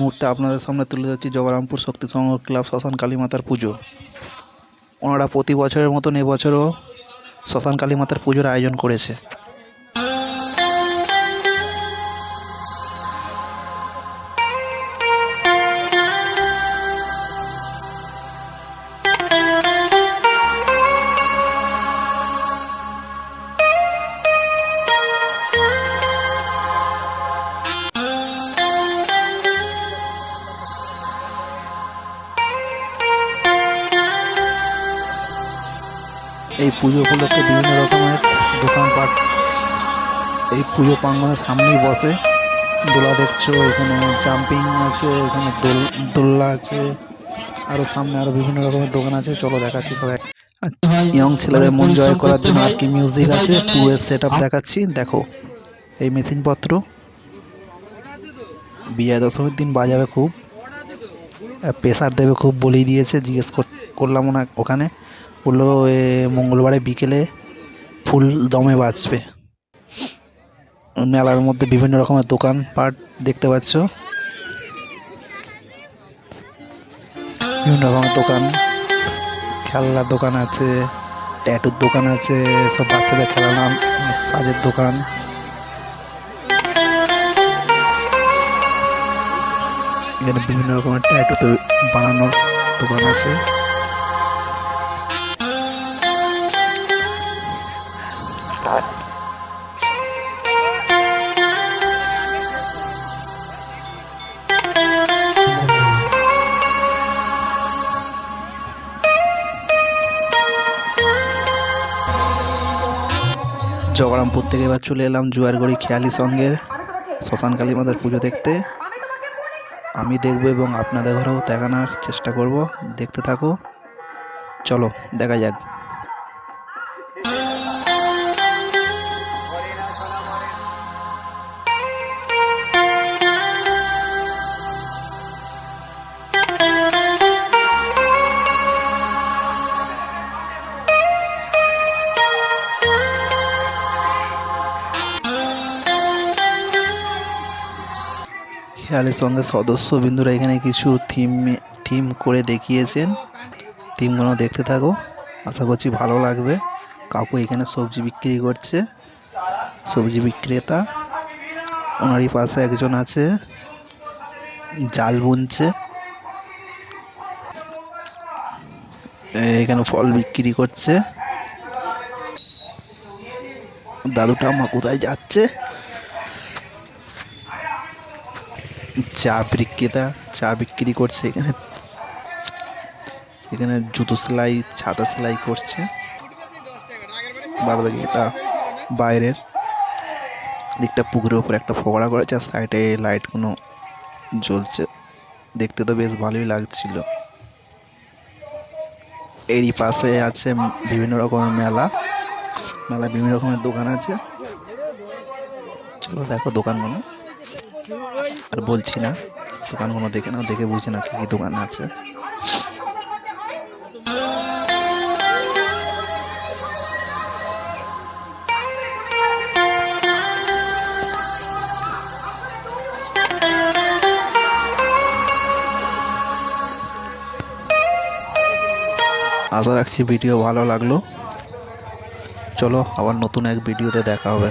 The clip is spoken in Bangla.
মুহূর্তে আপনাদের সামনে তুলে ধরছি জগরামপুর শক্তি সংঘ ক্লাব শ্মশান কালী মাতার পুজো। ওনারা প্রতি বছরের মতন এবছরও শ্মশান কালী মাতার পুজোর আয়োজন করেছে। এই পুজো উপলক্ষে বিভিন্ন রকমের দোকানপাট এই পুজো প্রাঙ্গনের সামনেই বসে। দোলা দেখছ, এখানে জাম্পিং আছে, এখানে দোল, দোলনা আছে আরও সামনে আরও বিভিন্ন রকমের দোকান আছে। চলো দেখাচ্ছি সবাই। ইয়ং ছেলেদের মন জয় করার জন্য আর কি মিউজিক আছে টুয়ের সেট আপ দেখাচ্ছি। দেখো, এই মেশিনপত্র বিজয়া দশমীর দিন বাজাবে খুব। প্রেসার দেবে খুব বলেই দিয়েছে, জিজ্ঞেস কর- করলাম ওনা ওখানে। বলল মঙ্গলবারে বিকেলে ফুল দমে বাজবে। মেলার মধ্যে বিভিন্ন রকমের দোকান পাট দেখতে পাচ্ছ। বিভিন্ন রকমের দোকান, খেলনার দোকান আছে, ট্যাটুর দোকান আছে, সব বাচ্চাদের খেলনা, সাজের দোকান। এখানে বিভিন্ন রকমের ট্যাটু বানানোর দোকান আছে। জগরামপুর থেকে এবার চলে এলাম জুয়ারগড়ি খেয়ালি সঙ্গের শ্মশান কালী মাতার পুজো দেখতে। আমি দেখব এবং আপনাদের ঘরেও দেখানোর চেষ্টা করব। দেখতে থাকো। চলো, দেখা যাক। খেয়ালের সঙ্গে সদস্যবৃন্দরা এখানে কিছু থিম থিম করে দেখিয়েছেন। থিমগুলো দেখতে থাকো। আশা করছি ভালো লাগবে। কাকু এখানে সবজি বিক্রি করছে। সবজি বিক্রেতা। ওনারই পাশে একজন আছে। জাল বুনছে। এখানে ফল বিক্রি করছে। দাদুটা মা কোথায় যাচ্ছে? চা বিক্রেতা, চা বিক্রি করছে এখানে। এখানে জুতো সেলাই, ছাতা সেলাই করছে। বাদ বাকি এটা বাইরের। দিকটা পুকুরের উপর একটা ফোয়ারা করেছে, আর সাইডে লাইটগুলো জ্বলছে। দেখতে তো বেশ ভালোই লাগছিল। এরই পাশে আছে বিভিন্ন রকমের মেলা। মেলা বিভিন্ন রকমের দোকান আছে। চলো দেখো দোকানগুলো। আর বলছি না, দোকানগুলো দেখে নাও, দেখে বুঝে নাও কী কী দোকান আছে। আশা রাখছি ভিডিও ভালো লাগল। চলো আবার নতুন এক ভিডিওতে দেখা হবে।